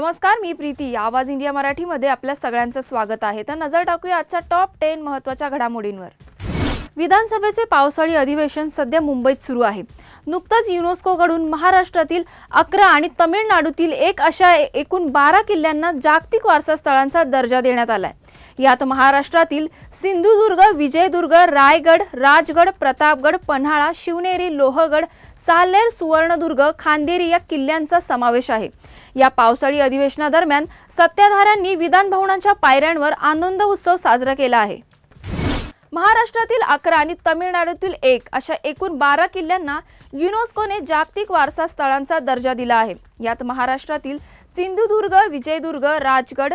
नमस्कार मी प्रीती. आवाज इंडिया मराठीमध्ये आपल्या सगळ्यांचं स्वागत आहे. तर नजर टाकूया आजच्या टॉप टेन महत्त्वाच्या घडामोडींवर. विधानसभेचे पावसाळी अधिवेशन सध्या मुंबईत सुरू आहे. नुकतंच युनेस्कोकडून महाराष्ट्रातील अकरा आणि तमिळनाडूतील एक अशा एकूण बारा किल्ल्यांना जागतिक वारसा स्थळांचा दर्जा देण्यात आला आहे यात महाराष्ट्रातील सिंधुदुर्ग विजयदुर्ग रायगड राजगड प्रतापगड पन्हाळा शिवनेरी लोहगड साल्हेर सुवर्णदुर्ग खांदेरी या किल्ल्यांचा समावेश आहे. या पावसाळी अधिवेशनादरम्यान सत्ताधाऱ्यांनी विधानभवनाच्या पायऱ्यांवर आनंद उत्सव साजरा केला आहे. महाराष्ट्रातील अकरा आणि तमिळनाडूतील एक अशा एकूण बारा किल्ल्यांना युनेस्कोने जागतिक वारसा स्थळांचा दर्जा दिला आहे. यात महाराष्ट्रातील सिंधुदुर्ग विजयदुर्ग राजगड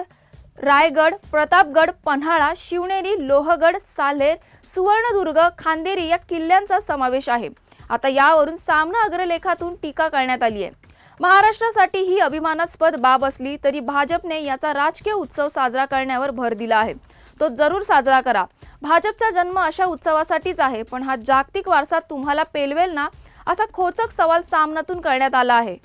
रायगड प्रतापगड पन्हाळा शिवनेरी लोहगड सालेर सुवर्णदुर्ग खांदेरी या किल्ल्यांचा समावेश आहे. आता यावरून सामना अग्रलेखातून टीका करण्यात आली आहे. महाराष्ट्रासाठी ही अभिमानास्पद बाब असली तरी भाजपने याचा राजकीय उत्सव साजरा करण्यावर भर दिला आहे. तो जरूर साजरा करा. भाजपचा जन्म अशा उत्सवासाठीच आहे पण हा जागतिक वारसा तुम्हाला पेलवेल ना असा खोचक सवाल सामनातून करण्यात आला आहे.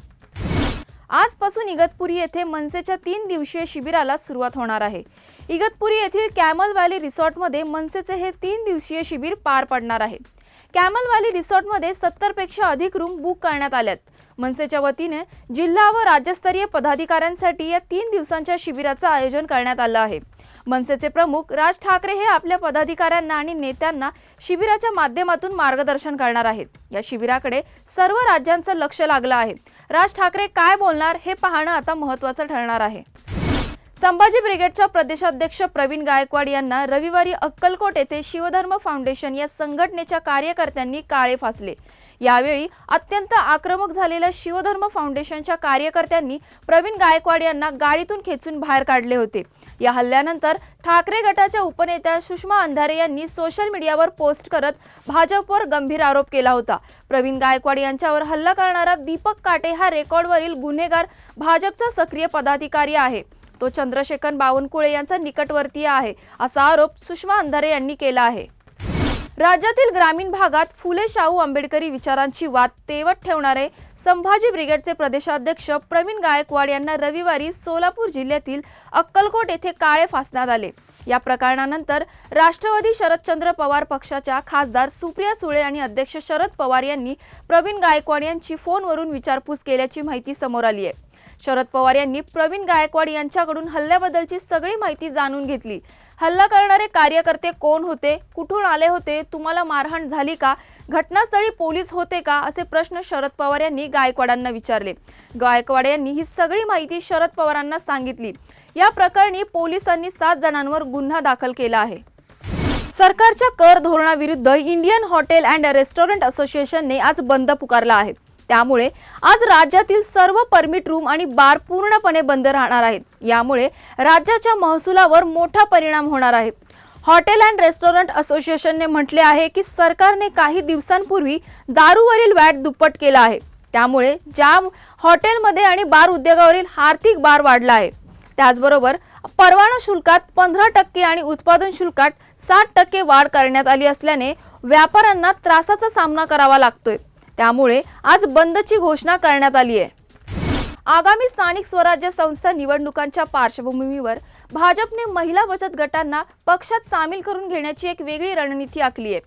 आजपासून इगतपुरी येथे मनसेच्या तीन दिवसीय शिबिराला सुरुवात होणार आहे. इगतपुरी येथील कॅमल व्हॅली रिसॉर्टमध्ये मनसेचे हे तीन दिवसीय शिबिर पार पडणार आहे. कॅमल व्हॅली रिसॉर्टमध्ये सत्तरपेक्षा अधिक रूम बुक करण्यात आल्यात. मनसेच्या वतीने जिल्हा व राज्यस्तरीय पदाधिकाऱ्यांसाठी या तीन दिवसांच्या शिबिराचं आयोजन करण्यात आलं आहे. मनसेचे प्रमुख राज ठाकरे हे आपल्या पदाधिकाऱ्यांना आणि नेत्यांना शिबिराच्या माध्यमातून मार्गदर्शन करणार आहेत. या शिबिराकडे सर्व राज्यांचं लक्ष लागलं आहे. राज ठाकरे काय बोलणार हे पाहणं आता महत्वाचं ठरणार आहे. संभाजी ब्रिगेडच्या प्रदेशाध्यक्ष प्रवीण गायकवाड यांना रविवारी अक्कलकोट येथे शिवधर्म फाउंडेशन या संघटनेच्या कार्यकर्त्यांनी काळे फासले. यावेळी अत्यंत आक्रमक झालेल्या शिवधर्म फाउंडेशनच्या कार्यकर्त्यांनी प्रवीण गायकवाड यांना गाडीतून खेचून बाहेर काढले होते. या हल्ल्यानंतर ठाकरे गटाच्या उपनेत्या सुषमा अंधारे यांनी सोशल मीडियावर पोस्ट करत भाजपवर गंभीर आरोप केला होता. प्रवीण गायकवाड यांच्यावर हल्ला करणारा दीपक काटे हा रेकॉर्डवरील गुन्हेगार भाजपचा सक्रिय पदाधिकारी आहे. तो चंद्रशेखर बावनकुळे यांचा निकटवर्तीय आहे असा आरोप सुषमा अंधारे यांनी केला आहे. राज्यातील ग्रामीण भागात फुले शाहू आंबेडकरी विचारांची वाद तेवत ठेवणारे संभाजी ब्रिगेडचे प्रदेशाध्यक्ष प्रवीण गायकवाड यांना रविवारी सोलापूर जिल्ह्यातील अक्कलकोट येथे काळे फासण्यात आले. या प्रकरणानंतर राष्ट्रवादी शरदचंद्र पवार पक्षाच्या खासदार सुप्रिया सुळे आणि अध्यक्ष शरद पवार यांनी प्रवीण गायकवाड यांची फोनवरून विचारपूस केल्याची माहिती समोर आली आहे. शरद पवार यांनी प्रवीण गायकवाड यांच्याकडून हल्ल्याबद्दलची सगळी माहिती जाणून घेतली. हल्ला करणारे कार्यकर्ते कोण होते? कुठून आले होते? तुम्हाला मारहाण झाली का? घटनास्थळी पोलीस होते का? असे प्रश्न शरद पवार यांनी गायकवाडांना विचारले. गायकवाड यांनी ही सगळी माहिती शरद पवारांना सांगितली. या प्रकरणी पोलिसांनी सात जणांवर गुन्हा दाखल केला आहे. सरकारच्या कर धोरणाविरुद्ध इंडियन हॉटेल अँड रेस्टॉरंट असोसिएशनने आज बंद पुकारला आहे. त्यामुळे आज राज्यातील सर्व परमिट रूम आणि बार पूर्णपणे बंद राहणार आहेत. यामुळे राज्याच्या महसुलावर मोठा परिणाम होणार आहे. हॉटेल अँड रेस्टॉरंट असोसिएशनने म्हटले आहे की सरकारने काही दिवसांपूर्वी दारूवरील वॅट दुप्पट केला आहे. त्यामुळे ज्या हॉटेलमध्ये आणि बार उद्योगावरील आर्थिक भार वाढला आहे. त्याचबरोबर परवाना शुल्कात पंधरा टक्के आणि उत्पादन शुल्कात साठ टक्के वाढ करण्यात आली असल्याने व्यापाऱ्यांना त्रासाचा सामना करावा लागतोय. त्यामुळे आज बंदची घोषणा करण्यात आली आहे. आगामी स्थानिक स्वराज्य संस्था निवडणुकांच्या पार्श्वभूमीवर भाजपने महिला बचत गटांना पक्षात सामील करून घेण्याची एक वेगळी रणनीती आखली आहे.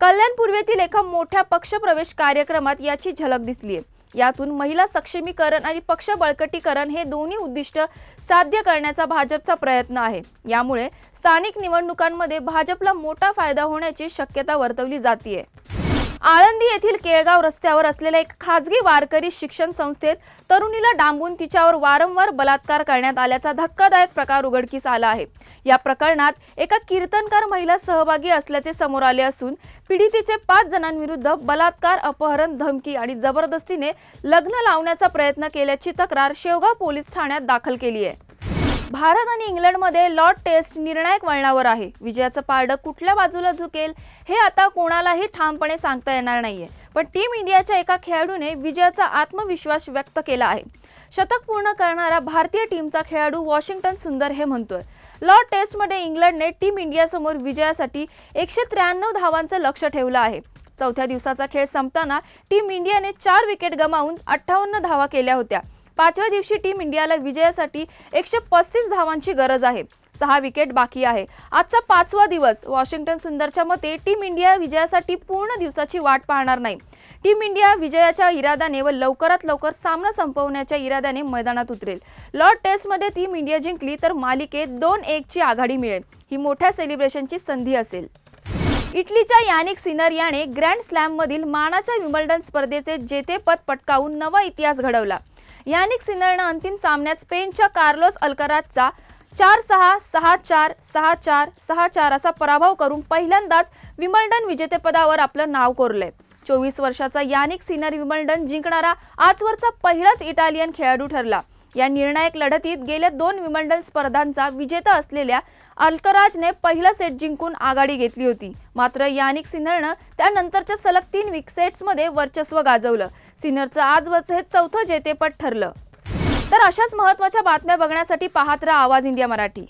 कल्याण पूर्वेतील एका मोठ्या पक्षप्रवेश कार्यक्रमात याची झलक दिसली आहे. यातून महिला सक्षमीकरण आणि पक्ष बळकटीकरण हे दोन्ही उद्दिष्ट साध्य करण्याचा भाजपचा प्रयत्न आहे. यामुळे स्थानिक निवडणुकांमध्ये भाजपला मोठा फायदा होण्याची शक्यता वर्तवली जाते आळंदी येथील केळगाव रस्त्यावर असलेल्या एक खाजगी वारकरी शिक्षण संस्थेत तरुणीला डांबून तिच्यावर वारंवार बलात्कार करण्यात आल्याचा धक्कादायक प्रकार उघडकीस आला आहे. या प्रकरणात एका कीर्तनकार महिला सहभागी असल्याचे समोर आले असून पीडितेचे पाच जणांविरुद्ध बलात्कार अपहरण धमकी आणि जबरदस्तीने लग्न लावण्याचा प्रयत्न केल्याची तक्रार शेवगाव पोलीस ठाण्यात दाखल केली आहे. भारत आणि इंग्लंडमध्ये लॉर्ड टेस्ट निर्णायक वळणावर आहे. विजयाचं पारडं कुठल्या बाजूला झुकेल हे आता कोणालाही ठामपणे सांगता येणार नाहीये. पण टीम इंडियाच्या एका खेळाडूने विजयाचा आत्मविश्वास व्यक्त केला आहे. शतक पूर्ण करणारा भारतीय टीमचा खेळाडू वॉशिंग्टन सुंदर हे म्हणतोय. लॉर्ड टेस्टमध्ये इंग्लंडने टीम इंडियासमोर विजयासाठी एकशे त्र्याण्णव धावांचं लक्ष ठेवलं आहे. चौथ्या दिवसाचा खेळ संपताना टीम इंडियाने चार विकेट गमावून अठ्ठावन्न धावा केल्या होत्या. पाचव्या दिवशी टीम इंडियाला विजयासाठी एकशे पस्तीस धावांची गरज आहे. सहा विकेट बाकी आहे. आजचा पाचवा दिवस. वॉशिंग्टन सुंदरच्या मते टीम इंडिया विजयासाठी पूर्ण दिवसाची वाट पाहणार नाही. टीम इंडिया विजयाच्या इराद्याने व लवकरात लवकर सामना संपवण्याच्या इराद्याने मैदानात उतरेल. लॉर्ड टेस्टमध्ये टीम इंडिया जिंकली तर मालिकेत दोन एकची आघाडी मिळेल. ही मोठ्या सेलिब्रेशनची संधी असेल. इटलीच्या यानिक सिनर याने ग्रँड स्लॅममधील मानाच्या विम्बल्डन स्पर्धेचे जेतेपद पटकावून नवा इतिहास घडवला. यानिक सिनरनं अंतिम सामन्यात स्पेनच्या कार्लोस अल्कराजचा चार सहा सहा चार सहा चार सहा चार असा पराभव करून पहिल्यांदाच विमल्डन विजेतेपदावर आपलं नाव कोरलंय. चोवीस वर्षाचा यानिक सिनर विमल्डन जिंकणारा आजवरचा पहिलाच इटालियन खेळाडू ठरला. या निर्णायक लढतीत गेल्या दोन विमंडल स्पर्धांचा विजेता असलेल्या अल्कराजने पहिला सेट जिंकून आघाडी घेतली होती. मात्र यानिक सिनरनं त्यानंतरच्या सलग तीन विकेट्समध्ये वर्चस्व गाजवलं. सिनरचं आजवरचं हे चौथं जेतेपद ठरलं. तर अशाच महत्त्वाच्या बातम्या बघण्यासाठी पाहत राहा आवाज इंडिया मराठी.